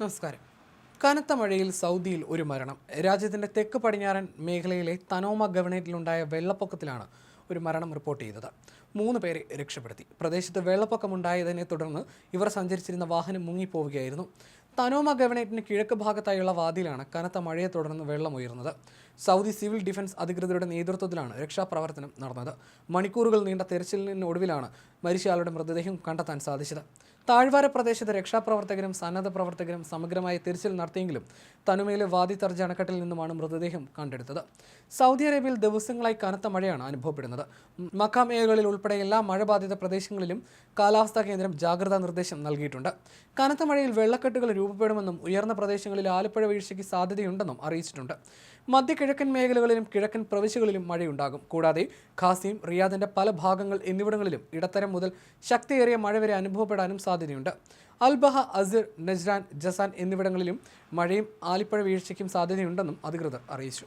നമസ്കാരം. കനത്ത മഴയിൽ സൗദിയിൽ ഒരു മരണം. രാജ്യത്തിന്റെ തെക്ക് പടിഞ്ഞാറൻ മേഖലയിലെ തനോമ ഗവണേറ്റിലുണ്ടായ വെള്ളപ്പൊക്കത്തിലാണ് ഒരു മരണം റിപ്പോർട്ട് ചെയ്തത്. മൂന്ന് പേരെ രക്ഷപ്പെടുത്തി. പ്രദേശത്ത് വെള്ളപ്പൊക്കമുണ്ടായതിനെ തുടർന്ന് ഇവർ സഞ്ചരിച്ചിരുന്ന വാഹനം മുങ്ങിപ്പോവുകയായിരുന്നു. തനോമ ഗവണേറ്റിന് കിഴക്ക് ഭാഗത്തായുള്ള വാതിലാണ് കനത്ത മഴയെ തുടർന്ന് വെള്ളം ഉയർന്നത്. സൗദി സിവിൽ ഡിഫൻസ് അധികൃതരുടെ നേതൃത്വത്തിലാണ് രക്ഷാപ്രവർത്തനം നടന്നത്. മണിക്കൂറുകൾ നീണ്ട തെരച്ചിലിനൊടുവിലാണ് മരിച്ചയാളുടെ മൃതദേഹം കണ്ടെത്താൻ സാധിച്ചത്. താഴ്വാര പ്രദേശത്ത് രക്ഷാപ്രവർത്തകരും സന്നദ്ധ പ്രവർത്തകരും സമഗ്രമായ തിരച്ചിൽ നടത്തിയെങ്കിലും തനുമയിലെ വാദി തർജ അണക്കെട്ടിൽ നിന്നുമാണ് മൃതദേഹം കണ്ടെടുത്തത്. സൗദി അറേബ്യയിൽ ദിവസങ്ങളായി കനത്ത മഴയാണ് അനുഭവപ്പെടുന്നത്. മക്ക മേഖലകളിൽ ഉൾപ്പെടെ എല്ലാ മഴബാധിത പ്രദേശങ്ങളിലും കാലാവസ്ഥാ കേന്ദ്രം ജാഗ്രതാ നിർദ്ദേശം നൽകിയിട്ടുണ്ട്. കനത്ത മഴയിൽ വെള്ളക്കെട്ടുകൾ രൂപപ്പെടുമെന്നും ഉയർന്ന പ്രദേശങ്ങളിൽ ആലപ്പുഴ വീഴ്ചയ്ക്ക് സാധ്യതയുണ്ടെന്നും അറിയിച്ചിട്ടുണ്ട്. മധ്യ കിഴക്കൻ മേഖലകളിലും കിഴക്കൻ പ്രവിശ്യകളിലും മഴയുണ്ടാകും. കൂടാതെ ഖാസിയും റിയാദിന്റെ പല ഭാഗങ്ങൾ എന്നിവിടങ്ങളിലും ഇടത്തരം മുതൽ ശക്തിയേറിയ മഴ വരെ അനുഭവപ്പെടാനും സാധ്യതയുണ്ട് അൽബഹ അസിർ നജ്രാൻ ജസാൻ എന്നിവിടങ്ങളിലും മഴയും ആലിപ്പഴ വീഴ്ചയ്ക്കും സാധ്യതയുണ്ടെന്നും അധികൃതർ അറിയിച്ചു.